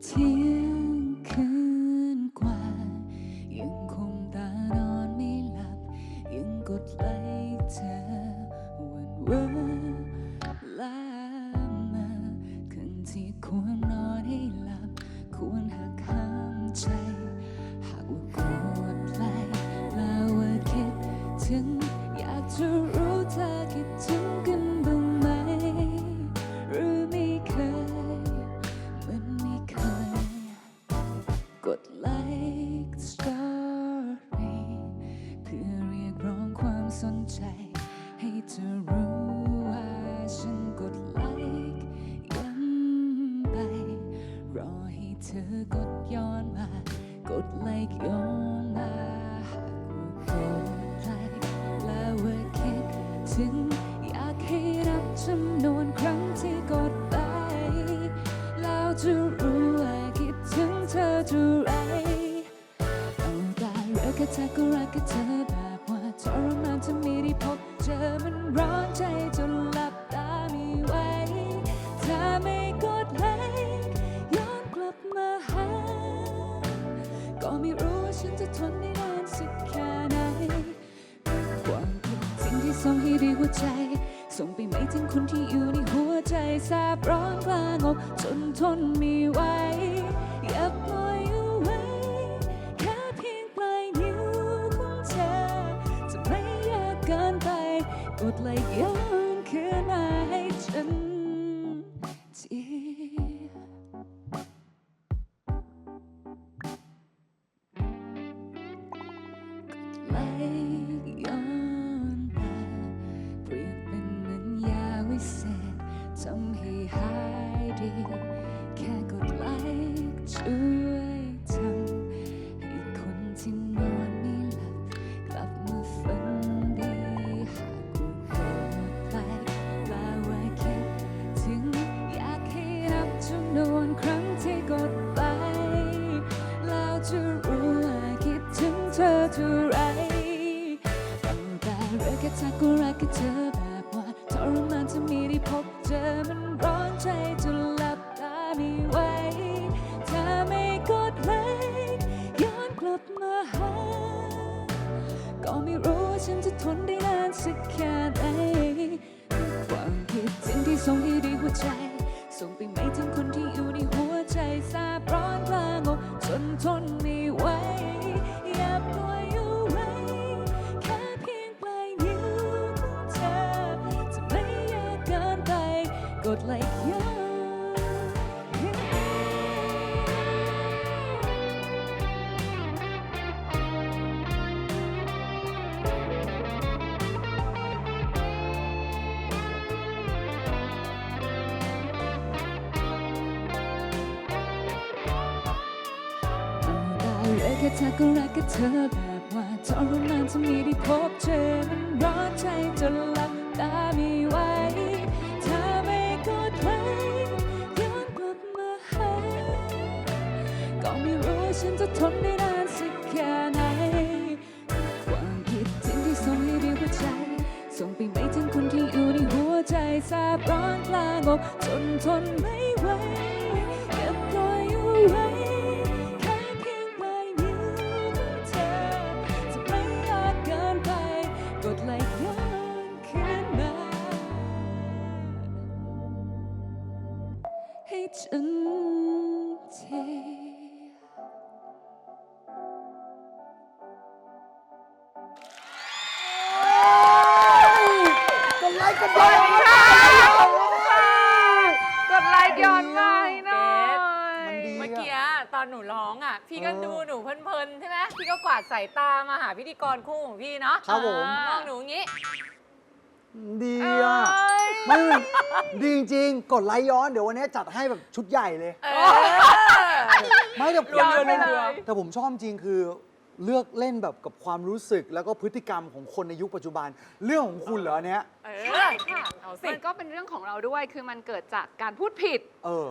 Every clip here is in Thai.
เค์ ด้วยหัวใจ ส่งไปไม่ถึงคนที่อยู่ในหัวใจแสบร้อนกลางอกจนทนไม่ไหวอย่าปล่อยเอาไว้แค่เพียงปลายนิ้วของเธอจะไม่ยากเกินไป กดไลค์ย้อนคืนมาให้ฉันทีไหล ก็ไม่รู้ว่าฉันจะทนได้นานสักแค่ไหนความคิดถึงที่ส่งให้ดีหัวใจ เอาแต่รักแค่เธอก็รักแค่เธอแบบว่าทรมานจะไม่ได้พบเจอมันร้อนใจจนหลับตาไม่ไหวถ้าไม่กดไลค์ย้อนกลับมาหาก็ไม่รู้ฉันจะทนได้นานสักแค่ไหนความคิดถึงที่ส่งให้ด้วยหัวใจส่งไปไม่ถึงคนที่อยู่ในหัวใจแสบร้อนกลางอกจนทน กดไลค์กันด้วยกดไลค์ย้อนมาให้หน่อยมันดี เมื่อกี้อะตอนหนูร้องอะ พี่ก็เออดูหนูเพลินๆใช่ไหมพี่ก็กวาดสายตามาหาพิธีกรคู่ของพี่เนาะครับผม มองหนูอย่างงี้ดีอะเอ้ยไม่ดีจริงๆ กดไลค์ย้อนเดี๋ยววันนี้จัดให้แบบชุดใหญ่เลย เออ ไม่แต่ผมย้อนชอบไปเลย แต่ผมชอบจริงคือ เลือกเล่นแบบกับความรู้สึกแล้วก็พฤติกรรมของคนในยุคปัจจุบัน เรื่องของคุณเหรออันเนี้ยเอใช่อค่ะเอาสิ มันก็เป็นเรื่องของเราด้วย คือมันเกิดจากการพูดผิด เออ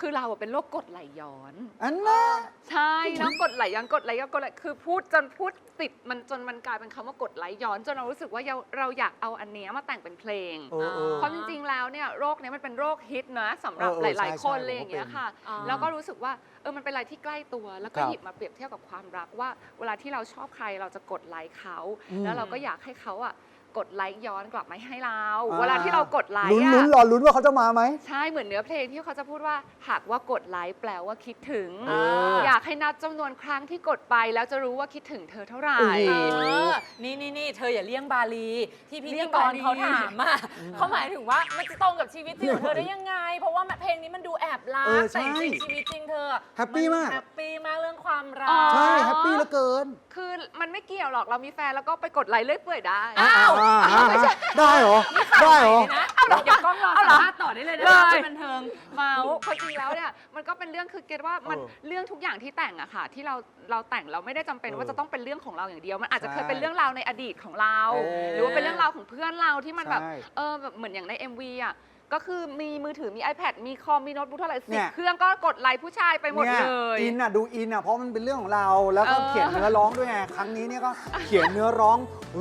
คือเราอะเป็นโรคกรดไหลย้อน อันน่ะใช่แล้วกดไหลย้อนกดไหลย้อนกดไหลคือพูดจนพูดติดมันจนมันกลายเป็นคำว่ากดไหลย้อน จนเรารู้สึกว่าเราเราอยากเอาอันเนี้ยมาแต่งเป็นเพลงเออเออเพราะจริงๆแล้วเนี่ยโรคเนี้ยมันเป็นโรคฮิตนะสำหรับเออหเออลายใช่ๆคนใช่เลยอย่างเงี้ยค่ะอ่าแล้วก็รู้สึกว่าเออมันเป็นอะไรที่ใกล้ตัว แล้วก็ครับหยิบมาเปรียบเทียบกับความรักว่า เวลาที่เราชอบใครเราจะกดไลค์เขา อืมแล้วเราก็อยากให้เขาอะ กดไลค์ย้อนกลับมาให้เรา อ่เวลาที่เรากดไลค์ลุ้นอะลุ้นรอลุ้นว่าเขาจะมาไหม ใช่เหมือนเนื้อเพลงที่เขาจะพูดว่า หากว่ากดไลค์แปลว่าคิดถึงเอออยากให้นับจำนวนครั้งที่กดไปแล้วจะรู้ว่าคิดถึงเธอเท่าไหร่โอ้โหเออนี่นี่นี่เธออย่าเลี่ยงบาลี ที่พิเลี่ธียงกบารลีเขาถามอะเขาหมายถึงว่ามันจะตรงกับชีวิตจริงของเธอได้ยังไง เพราะว่าเพลงนี้มันดูแอบรัเอกอใช่แต่จริงๆชีวิตจริงเธอแฮปปี้มากนแฮปปี้มากเรื่องความรัอ๋กอใช่ แฮปปี้เหลือเกิน คือมันไม่เกี่ยวหรอกเรามีแฟนแล้วก็ไปกดไลค์เลื่อยเปื่อยได้ อ้าวอ่าฮะฮะได้เหรอ ได้เหรอนะเอาเดี๋ยวกล้องรอสัมภาษณ์ต่อได้เลยนะเลยเป็นบันเทิง เมาส์เพราะจริงแล้วเนี่ยมันก็เป็นเรื่องคือเกตว่ามันเออเรื่องทุกอย่างที่แต่งอะค่ะ ที่เราเราแต่งเราไม่ได้จำเป็นเออว่าจะต้องเป็นเรื่องของเราอย่างเดียว มันอาจจะใช่เคยเป็นเรื่องราวในอดีตของเราโอ้หรือว่าเป็นเรื่องราวของเพื่อนเราที่มันแบบใช่ เออแบบเหมือนอย่างใน MV อะ ก็คือมีมือถือมี iPad มีคอมมีโน้ตบุ๊กเท่าไหร่เนี่สิบยเครื่องก็กดไลค์ผู้ชายไปหมดนี่เลย อินอะดูอินอะเพราะมันเป็นเรื่องของเราแล้วก็เออเขียนเนื้อร้องด้วยไง ครั้งนี้เนี่ยก็เขียนเนื้อร้อง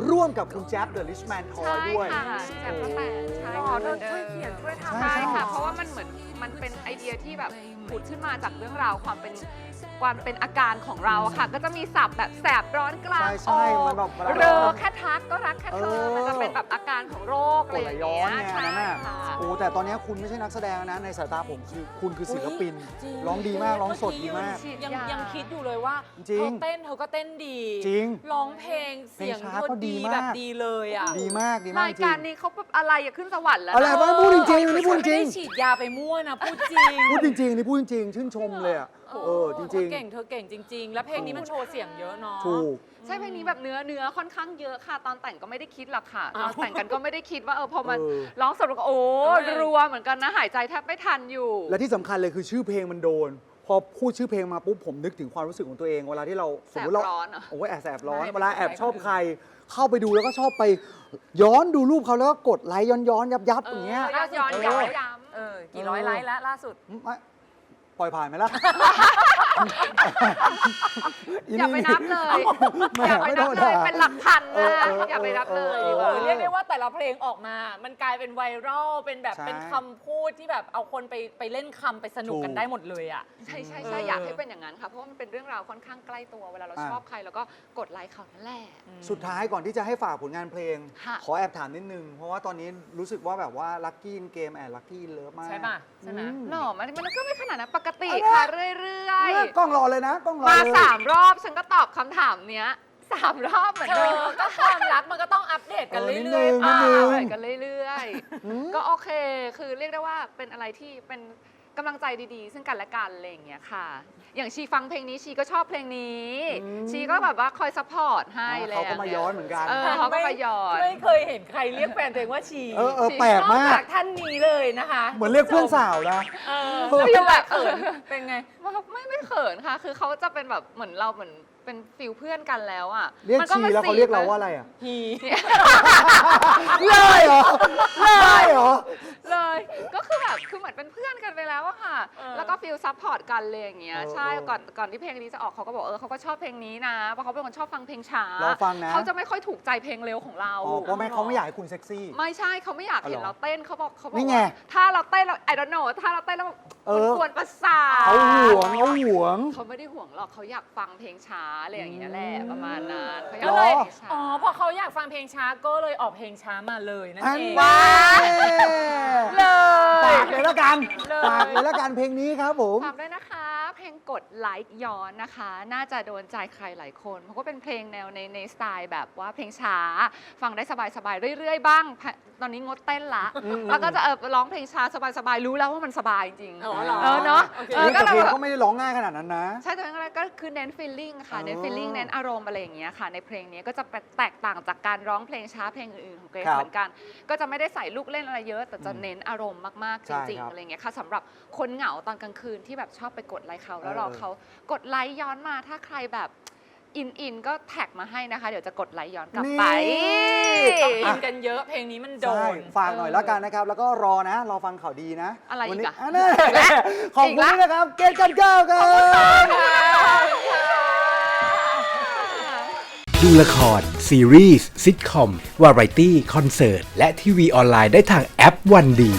ร่วมกับคุณแจ๊บเดอะลิชแมนทอใช่ด้วย ค่ะแจ่มก็แต่งใช่อ๋อค่ะเธอช่วยเขียนช่วยทำใช่ใช่ค่ะ เพราะว่ามันเหมือนมันเป็นไอเดียที่แบบผุดขึ้นมาจากเรื่องราวความเป็นความเป็นอาการของเราอะค่ะ ก็จะมีศัพท์แบบแสบร้อนกลางใช่ใช่อกมันแบบเวลาเรอแค่ทักก็รักแค่เธอเออมันจะเป็นแบบอาการของโรคอะไรอย่างย้เงี้อยนไงใช่นั่นน่ะ ค่ะ โอ้แต่ตอนนี้คุณไม่ใช่นักแสดงนะในสายตาผมคือคุณคือศิลปินจริงร้องดีมากร้องสดดีมากฉีดยังยายัยังคิดอยู่เลยว่าจริงเธอเต้นเธอก็เต้นดีจริงร้องเพลงเสียงเพลงช้าเธอก็ดีดีมาก แบบดีเลยอะดีมากดีมากรายจริการงนี้เขาแบบอะไรอะขึ้นสวรรค์แล้วอะไรนะวะพูดจริงๆนี่พูดจริงไม่ได้ฉีดยาไปมั่วนะพูดจริงพูดจริงๆนี่พูดจริงๆชื่นชมเลยอะเออจเธริองเก่งเธอเก่งจริง ๆ แล้วเพลงนี้มันโชว์เสียงเยอะเนาะ ๆ ถูก ใช่เพลงนี้แบบเนื้อเนื้อค่อนข้างเยอะค่ะ ตอนแต่งก็ไม่ได้คิดหรอกค่ะ ตอ้าอวนแต่งกันก็ไม่ได้คิดว่าเออพอมันเออ ร้องสดแล้วก็โอ้เออรัวเหมือนกันนะ หายใจแทบไม่ทันอยู่ และที่สำคัญเลยคือชื่อเพลงมันโดน พอพูดชื่อเพลงมาปุ๊บผมนึกถึงความรู้สึกของตัวเอง เวลาที่เราสมมติเราแสบร้อนเหรอ โอ้ยแอบแสบร้อนไม่เวลาแอบไม่ชอบใคร เข้าไปดูแล้วก็ชอบไป ย้อนดูรูปเขาแล้วก็กดไลค์ย้อนย้อนยับยับๆอย่างเงี้ยเออย้อนเออย้อนย้ำ เออ กี่ร้อยไลค์แล้วล่าสุด ไม่ปล่อยผ่านไหมล่ะอย่าไปนับเลยแหม่อย่าไปไม่นัต้บองเลยด่าเป็นหลักพันเอนะอเอออย่าไปนับเลยเออดีกว่าเออเรียกได้ว่าแต่ละเพลงออกมา มันกลายเป็นไวรัล เป็นแบบ ใช่ เป็นคำพูดที่แบบเอาคนไปไปเล่นคำไปสนุกกันถูกได้หมดเลยอะ ใช่ใช่ใช่เออ อยากให้เป็นอย่างนั้นค่ะ เพราะว่ามันเป็นเรื่องราวค่อนข้างใกล้ตัว เวลาเราอ่า ชอบใครแล้วก็กดไลค์เขานั่นแหละ สุดท้ายก่อนที่จะให้ฝากผลงานเพลง ค่ะ ขอแอบถามนิดนึง เพราะว่าตอนนี้รู้สึกว่าแบบว่าลัคกี้เกมแอนลัคกี้เลิฟมาก ใช่ป่ะ ใช่ไหมอืหน่อมันมันก็ไม่ขนาดนั้นปกติเอาละค่ะเรื่อยเนี่ยกล้องรอเลยนะกล้องรอๆมาเลยสามรอบฉันก็ตอบคำถามเนี้ยสามรอบเหมือนเธเดิอมก็ความรักมันก็ต้องอัปเดตกันเออนิดเรื่อยนึงๆอ่านิดนึงไปกันเรื่อยอืมๆก็โอเค คือเรียกได้ว่าเป็นอะไรที่เป็น กำลังใจดีๆ ซึ่งกันและกันอะไรอย่างเงี้ยค่ะ อย่างชีฟังเพลงนี้ชีก็ชอบเพลงนี้ อืม ชีก็แบบว่าคอยซัพพอร์ตให้เลยเขาก็มาย้อนเหมือนกัน เออเขาก็มาย้อน ไม่เคยเห็นใครเรียกแฟนตัวเองว่าชีเออเออแปลกนอกมาก จากท่านนี้เลยนะคะเหมือนเรียกเพื่อนสาวนะ เออเออ แล้วเป็นแบบเขินเป็นไงไม่ไม่เขินค่ะ คือเขาจะเป็นแบบเหมือนเราเหมือนเป็นฟิลเพื่อนกันแล้วอะเรียกมันชีมแล้วเขาเรียกเราว่าอะไรอะฮีเลยเหรอเลยเหรอ เลย ก็คือแบบคือเหมือนเป็นเพื่อนกันไปแล้วอะค่ะ เออแล้วก็ฟิลซัพพอร์ตกันเลยอย่างเงี้ย เออใช่ เออก่อนก่อนที่เพลงนี้จะออกเขาก็บอกเออเขาก็ชอบเพลงนี้นะ เพราะเขาเป็นคนชอบฟังเพลงช้าเราฟังนะ เขาจะไม่ค่อยถูกใจเพลงเร็วของเรา อ๋อเพราะไม่เขาไม่อยากให้คุณเซ็กซี่ ไม่ใช่เขาไม่อยากเห็นอ๋อเหรอเราเต้นเขาบอกเขาบอกนี่ไงว่าถ้าเราเต้นเรา I don't know ถ้าเราเต้นแล้วแบบเอมันอกวนประสาทเขาห่วงเขาห่วง เขาไม่ได้ห่วงหรอกเขาอยากฟังเพลงช้าอะไรอย่างเงี้ยแหละประมาณนั้นเขาอยาเหกรอฟังเพลงช้า อ๋อพอเขาอยากฟังเพลงช้าก็เลยออกเพลงช้ามาเลยนั่นอันเองว้าเลย ฝากเลยแล้วกัน เลย ฝากเลยแล้วกันเพลงนี้ครับผม ฝากด้วยนะคะเพลง กดไลค์ย้อนนะคะ น่าจะโดนใจใครหลายคน เพราะว่าเป็นเพลงแนวในในสไตล์แบบว่าเพลงช้า ฟังได้สบายๆเรื่อย ๆ บ้าง ตอนนี้งดเต้นละอืมแล้วก็จะเออร้องเพลงช้าสบายๆรู้แล้วว่ามันสบายจริงอ๋อเหรอ เออเนาะโอเคเออแต่ก็เพลงเราก็ไม่ได้ร้องง่ายขนาดนั้นนะ ใช่แต่เป็นอะไรก็คือเน้นฟีลลิ่งค่ะอ๋อเน้นฟีลลิ่งเน้นอารมณ์อะไรอย่างเงี้ยค่ะ ในเพลงนี้ก็จะแตกต่างจากการร้องเพลงช้าเพลงอื่นๆของเกรซครับเหมือนกัน ก็จะไม่ได้ใส่ลูกเล่นอะไรเยอะแต่จะอืมเน้นอารมณ์มากๆจใช่ริงครับๆอะไรเงี้ยค่ะสำหรับคนเหงาตอนกลางคืนที่แบบชอบไปกดไลค์เขาแล้วเออรอเขากดไลค์ย้อนมาถ้าใครแบบอินอินก็แท็กมาให้นะคะ เดี๋ยวจะกดไลค์ย้อนกลับไปนี่ต้องอินกันเยอะเพลงนี้มันโดใช่นฝากหน่อยแล้วกันนะครับ แล้วก็รอนะ รอฟังข่าวดีนะอะไรอีกวันี้อะนั่นแหละขอบอีกคุณละด้วยนะครับ เกตกันเก้าครับดูละคร ซีรีส์ซิทคอม วาไรตี้ คอนเสิร์ต และทีวีออนไลน์ได้ทางแอปวันดี